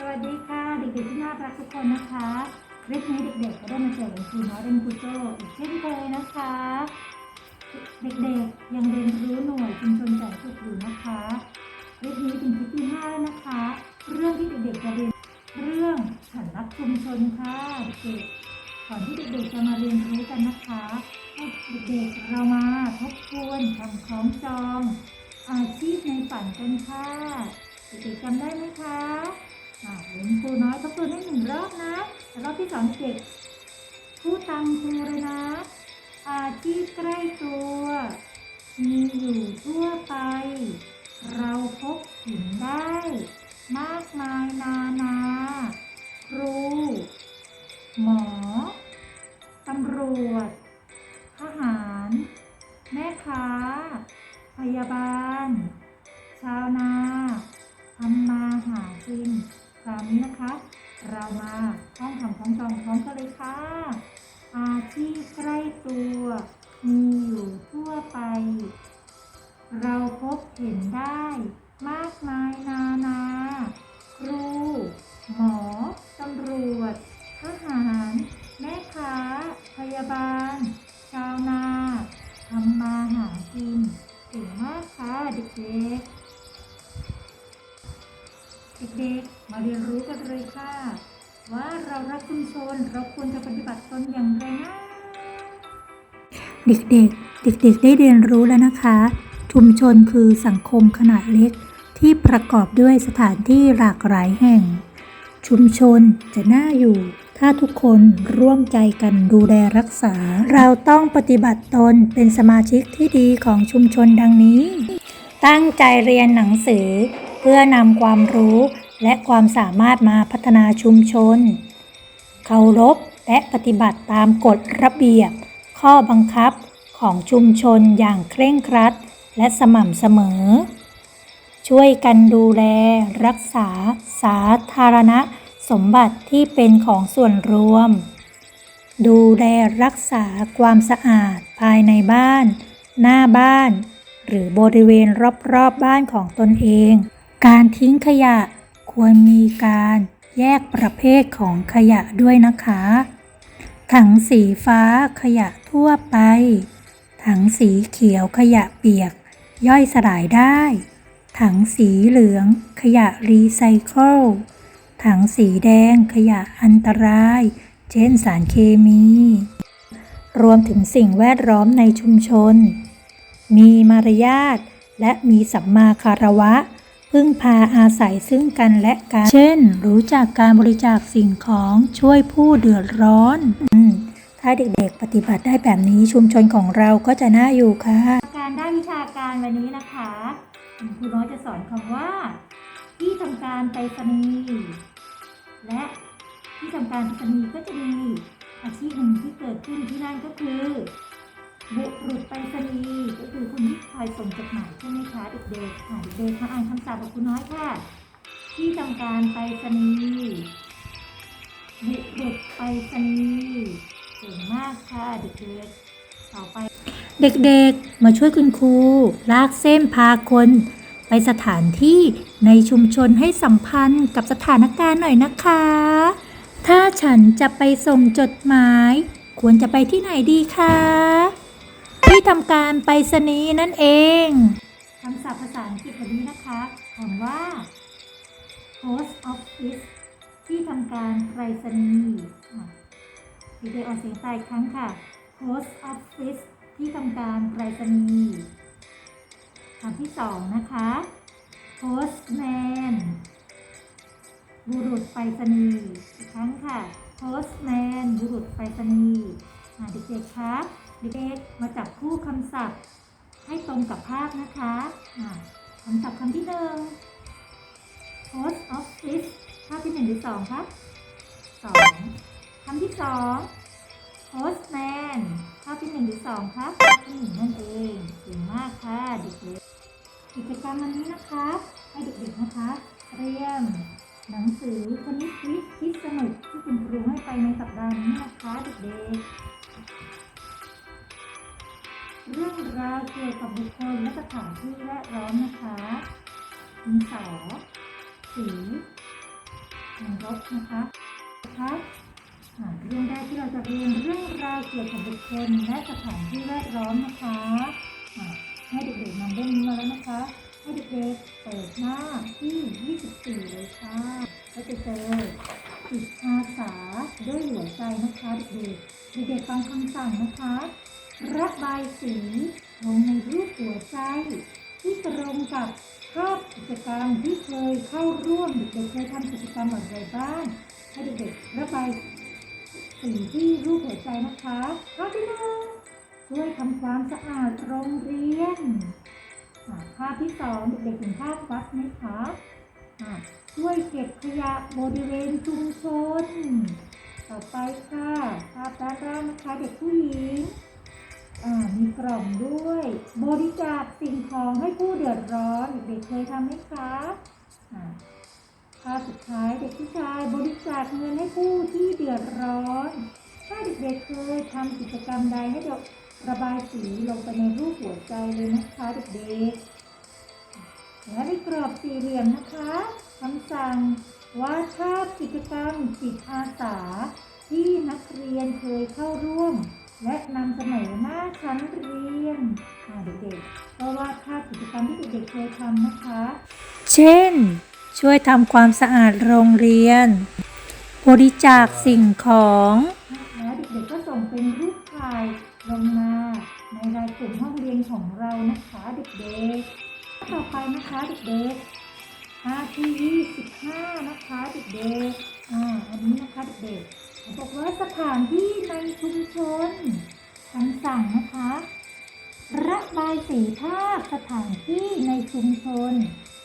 สวัสดีค่ะเด็กๆที่น่ารักทุกคนนะคะคลิปนี้เด็กๆก็ได้มาเจอกับครูน้อยเรนครูโจอีกเช่นเคยนะคะ เด็กๆยังเรียนรู้หน่วยชุมชนแสนสุขอยู่นะคะคลิปนี้ถึงคลิปที่ห้าแล้วนะคะ เรื่องที่เด็กๆจะเรียนเรื่องฉันรักชุมชนค่ะเด็กก่อนที่เด็กๆจะมาเรียนรู้กันนะคะให้เด็กๆเรามาทบทวนคำคล้องจอง อาชีพในฝันกันค่ะเด็กๆจำได้ไหมคะ เห็นครูน้อยทบทวนให้หนึ่งรอบนะรอบที่สองเด็กพูดตามครูเลยนะ อาชีพใกล้ตัว มีอยู่ทั่วไป เราพบเห็นได้ มากมายนานา ครู นี้นะคะ เรามาท่องคำคล้องจองพร้อมกันเลยค่ะ เด็กๆ เด็กๆ ได้เรียนรู้แล้วนะคะ ชุมชนคือสังคมขนาดเล็ก ที่ประกอบด้วยสถานที่หลากหลายแห่ง ชุมชนจะน่าอยู่ ถ้าทุกคนร่วมใจกันดูแลรักษา เราต้องปฏิบัติตนเป็นสมาชิกที่ดีของชุมชนดังนี้ ตั้งใจเรียนหนังสือ เพื่อนำความรู้และความสามารถมาพัฒนาชุมชน เคารพและปฏิบัติตามกฎระเบียบ ข้อบังคับของชุมชนอย่างเคร่งครัด และสม่ำเสมอ ช่วยกันดูแล รักษา สาธารณสมบัติที่เป็นของส่วนรวม ดูแลรักษาความสะอาดภายในบ้าน หน้าบ้าน หรือบริเวณรอบๆบบ้านของตนเอง การทิ้งขยะควรมีการแยกประเภทของขยะด้วยนะคะ ถังสีฟ้าขยะทั่วไป ถังสีเขียวขยะเปียก ย่อยสลายได้ ถังสีเหลืองขยะรีไซเคิล ถังสีแดงขยะอันตราย เช่นสารเคมี รวมถึงสิ่งแวดล้อมในชุมชน มีมารยาทและมีสัมมาคารวะ พึ่งพาอาศัยซึ่งกันและกัน เช่น รู้จักการบริจาคสิ่งของช่วยผู้เดือดร้อนอืมถ้าเด็กๆ ปฏิบัติได้แบบนี้ชุมชนของเราก็จะน่าอยู่ค่ะ การได้วิชาการวันนี้นะคะคุณครูน้อยจะสอนคำว่า ที่ทำการไปรษณีย์และที่ทำการไปรษณีย์ก็จะมีอาชีพหนึ่งที่เกิดขึ้นที่นั่นก็คือ บุรุษไปรษณีย์ก็คือคนที่คอยส่งจดหมายใช่ไหมคะเด็กๆค่ะเด็กๆมาอ่านคำศัพท์กับครูน้อยค่ะ ที่ทำการไปรษณีย์บุรุษไปรษณีย์เก่งมากค่ะเด็กๆต่อไปเด็กๆ มาช่วยคุณครู ลากเส้นพาคน ไปสถานที่ในชุมชนให้สัมพันธ์กับสถานการณ์หน่อยนะคะ ถ้าฉันจะไปส่งจดหมาย ควรจะไปที่ไหนดีคะ ที่ทำการไปรษณีย์นั่นเองคำศัพท์ภาษาอังกฤษวันนี้นะคะคำว่า post office ที่ทำการไปรษณีย์อะเด็กๆออกเสียงตายครั้งค่ะ post office ที่ทำการไปรษณีย์คำที่สองนะคะ postman บุรุษไปรษณีย์อีกครั้งค่ะ postman บุรุษไปรษณีย์อะเด็กๆคะ เด็กๆมาจับคู่คำศัพท์ ให้ตรงกับภาพนะคะะคำศัพท์คำที่หนึ่ง post office ภาพที่หนึ่งหรือสองคะสองคำที่สอง postman ภาพที่หนึ่งหรือสองคะภาพที่หนึ่งนั่นเองเก่งมากค่ะเด็กๆกิจกรรมวันนี้นะคะ ให้เด็กๆนะคะเตรียมหนังสือคณิตควิสคิดสนุกที่คุณครูให้ไปในสัปดาห์นี้นะคะเด็กๆ เรื่องราวเกี่ยวกับบุคคลและสถานที่แวดล้อมนะคะดินสอสีกนรกนะคะนะคะอ่าเรื่องแรกที่เราจะเรียนเรื่องราวเกี่ยวกับบุคคลและสถานที่แวดล้อมนะคะให้เด็กๆนำเรื่องนี้มาแล้วนะคะ ให้เด็กๆเปิดหน้าที่ 24 เลยค่ะก็จะเจอจิตอาสาด้วยหัวใจนะคะเด็กๆเด็กๆฟังคำสั่งนะคะ ระบายสีลงในรูปหัวใจ ที่ตรงกับภาพกิจกรรมที่เคยเข้าร่วมเด็กๆเคยทำกิจกรรมอะไรบ้างให้เด็กๆระบายสีที่รูปหัวใจนะคะข้อที่หนึ่งช่วยทำความสะอาดโรงเรียนภาพที่สองเด็กๆเห็นภาพวัดไหมคะช่วยเก็บขยะบริเวณชุมชน ต่อไปค่ะ ภาพด้านล่างนะคะเด็กผู้หญิง กล่องด้วย บริจาคสิ่งของให้ผู้เดือดร้อน เด็กเคยทำไหมคะอ่าภาพสุดท้ายเด็กผู้ชายบริจาคเงินให้ผู้ที่เดือดร้อน ถ้าเด็กๆเคยทำกิจกรรมใดให้เราระบายสีลงไปในรูปหัวใจเลยนะคะเด็กๆและในกรอบสี่เหลี่ยมนะคะคำสั่งว่าดภากิจกรรมจิตอาสาที่นักเรียนเคยเข้าร่วม และนำเสนอหน้าชั้นเรียนอ่าเด็กๆก็วาดภาพกิจกรรมที่เด็กๆเคยทำนะคะ เช่น ช่วยทำความสะอาดโรงเรียน บริจาคสิ่งของแล้วเด็กๆก็ส่งเป็นรูปถ่ายลงมาในรายกลุ่มห้องเรียนของเรานะคะเด็กๆ ต่อไปนะคะเด็กๆภาพที่25 นะคะเด็กๆอ่าอันนี้นะคะเด็กๆเขา บอกว่าสถานที่ในชุมชนคำสั่งนะคะ ระบายสีภาพสถานที่ในชุมชน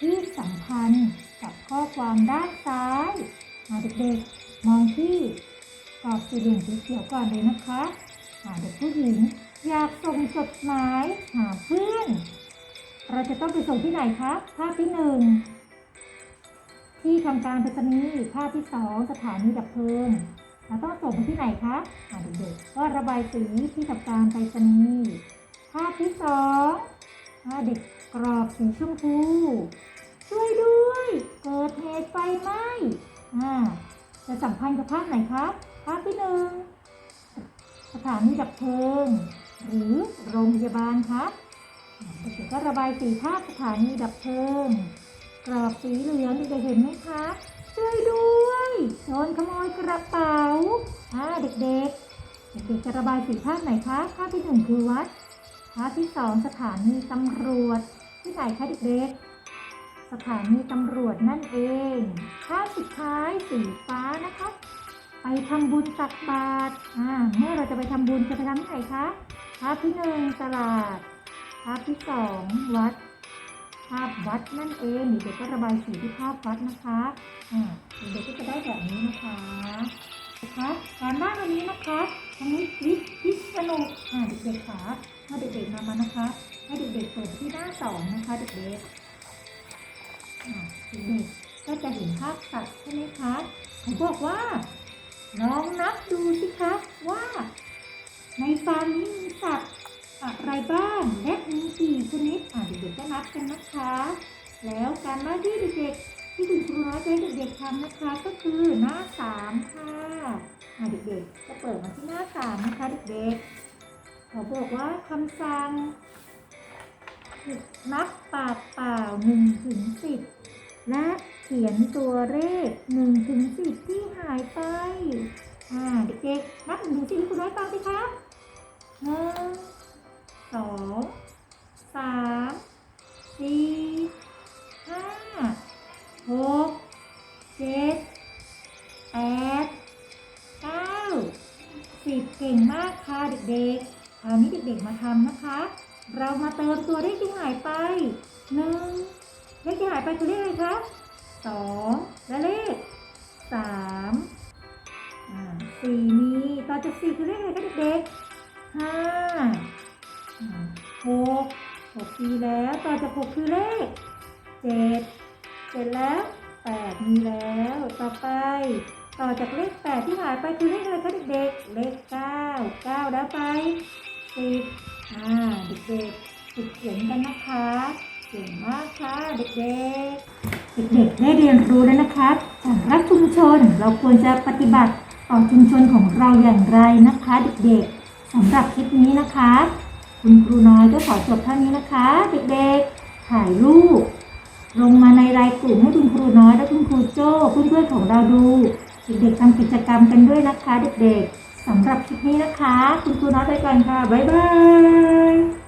ที่สัมพันธ์กับข้อความด้านซ้ายอ่าเด็กๆ มองที่กรอบสี่เหลี่ยมสีเขียวก่อนเลยนะคะอ่าเด็กผู้หญิงอยากส่งจดหมายหาเพื่อน เราจะต้องไปส่งที่ไหนคะภาพที่หนึ่งที่ทำการไปรษณีย์ภาพที่สองสถานีดับเพลิง เราต้องส่งไปที่ไหนคะอ่าเด็กๆก็ระบายสีที่ทำการไปรษณีย์ภาพที่สองอ่าเด็กกรอบสีชมพู ช่วยด้วย เกิดเหตุไฟไหม้อ่าจะสัมพันธ์กับภาพไหนครับ ภาพที่หนึ่งสถานีดับเพลิง หรือโรงพยาบาลครับเด็กๆก็ระบายสีภาพสถานีดับเพลิง กรอบสีเหลืองเด็กๆเห็นไหมคะช่วยด้วย โจรขโมยกระเป๋าอ่าเด็กๆ เด็กๆจะระบายสีภาพไหนคะ ภาพที่หนึ่งคือวัด ภาพที่สองสถานีตำรวจ ที่ไหนคะเด็กๆ สถานีตำรวจนั่นเอง ภาพสุดท้ายสีฟ้านะคะ ไปทำบุญตักบาตรอ่าเมื่อเราจะไปทำบุญจะไปทำที่ไหนคะ ภาพที่หนึ่งตลาด ภาพที่สองวัดาพวัดนั่นเองเด็กก็ระบายสีที่ภาพวัดนะคะอ่าเด็กๆก็จะได้แบบนี้นะคะนะคะการบ้านวันนี้นะคะทั้งนี้คลิปคลิปสนุกอ่าเด็กๆค่ะถ้าเด็กๆนำมานะคะ ให้เด็กๆเปิดที่หน้าสองนะคะเด็กๆอ่าเด็กๆก็จะเห็นภาพสัตว์ใช่ไหมคะเขาบอกว่าลองนับดูสิคะว่า ในฟาร์มนี้มีสัตว์ อะไรบ้างและมีกี่ชนิดอ่าเด็กๆก็นับกันนะคะ แล้วการบ้านที่เด็กๆที่คุณครูน้อยจะให้เด็กๆทำนะคะก็คือหน้าสามค่ะอ่าเด็กๆก็เปิดมาที่หน้าสามนะคะเด็กๆเขาบอกว่าคำสั่งนับปากเปล่าหนึ่งถึงสิบและเขียนตัวเลขหนึ่งถึงสิบที่หายไปอ่าเด็กๆนับหนึ่งถึงสิบคุณน้อยฟังสิคะหนึ่ง ทำนะคะ เรามาเติมตัวเลขที่หายไปหนึ่งเลขที่หายไปคือเลขอะไรคะสองและเลขสามสี่มีต่อจากสี่คือเลขอะไรคะเด็กๆห้าอ่าหกหกมีแล้วต่อจากหกคือเลขเจ็ดเจ็ดแล้วแปดมีแล้ว ต่อไป ต่อจากเลขแปดที่หายไปคือเลขอะไรคะเด็กๆเลขเก้าเก้าแล้วไปสิบ อ่าเด็กๆฝึกเขียนกันนะคะเก่งมากค่ะเด็กๆ เด็กๆได้เรียนรู้แล้วนะคะจากรักชุมชนเราควรจะปฏิบัติต่อชุมชนของเราอย่างไรนะคะ เด็กๆสำหรับคลิปนี้นะคะ คุณครูน้อยก็ขอจบเท่านี้นะคะ เด็กๆถ่ายรูปลงมาในรายกลุ่มให้คุณครูน้อยและคุณครูโจ้เพื่อนๆของเราดู เด็กๆทำกิจกรรมกันด้วยนะคะ เด็กๆ สำหรับคลิปนี้นะคะ คุณครูน้อยไปก่อนค่ะ บ๊ายบาย